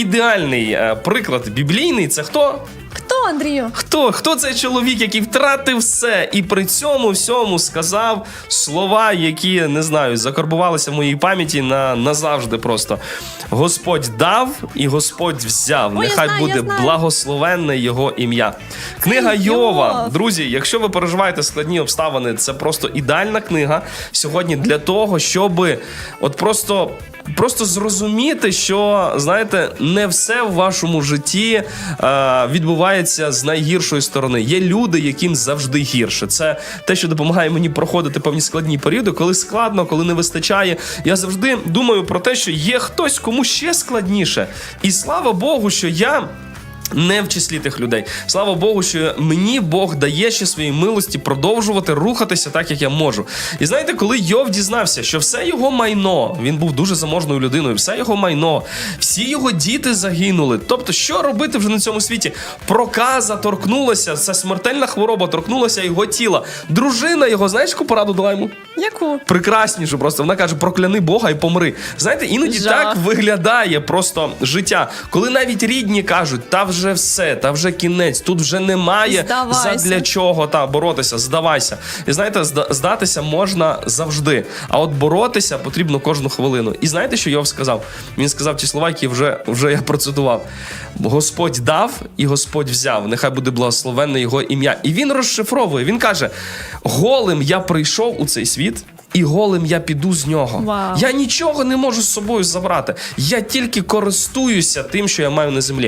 ідеальний е, приклад біблійний це хто? Андрію? Хто? Хто цей чоловік, який втратив все, і при цьому всьому сказав слова, які не знаю, закарбувалися в моїй пам'яті на назавжди просто. Господь дав і Господь взяв. Я Нехай знаю, буде благословенне його ім'я. Книга Йов. Йова. Друзі, якщо ви переживаєте складні обставини, це просто ідеальна книга сьогодні для того, щоб от просто. Просто зрозуміти, що знаєте, не все в вашому житті е, відбувається з найгіршої сторони. Є люди, яким завжди гірше. Це те, що допомагає мені проходити певні складні періоди, коли складно, коли не вистачає. Я завжди думаю про те, що є хтось, кому ще складніше. І слава Богу, що я. Не в числі тих людей. Слава Богу, що мені Бог дає ще свої милості продовжувати рухатися так, як я можу. І знаєте, коли Йов дізнався, що все його майно, він був дуже заможною людиною, все його майно, всі його діти загинули. Тобто, що робити вже на цьому світі? Проказа торкнулася, ця смертельна хвороба торкнулася його тіла. Дружина його, знаєш, яку пораду дала йому? Яку? прекраснішу. Просто вона каже: прокляни Бога і помри. Знаєте, іноді Жах. так виглядає просто життя, коли навіть рідні кажуть, та вже все, та вже кінець, тут вже немає Здавайся. задля чого та боротися, здавайся. І знаєте, здатися можна завжди. А от боротися потрібно кожну хвилину. І знаєте, що Йов сказав? Він сказав ті слова, які вже, вже я процитував: Господь дав і Господь взяв. Нехай буде благословенне його ім'я. І він розшифровує. Він каже: голим я прийшов у цей світ. І голим я піду з нього. Вау. Я нічого не можу з собою забрати. Я тільки користуюся тим, що я маю на землі.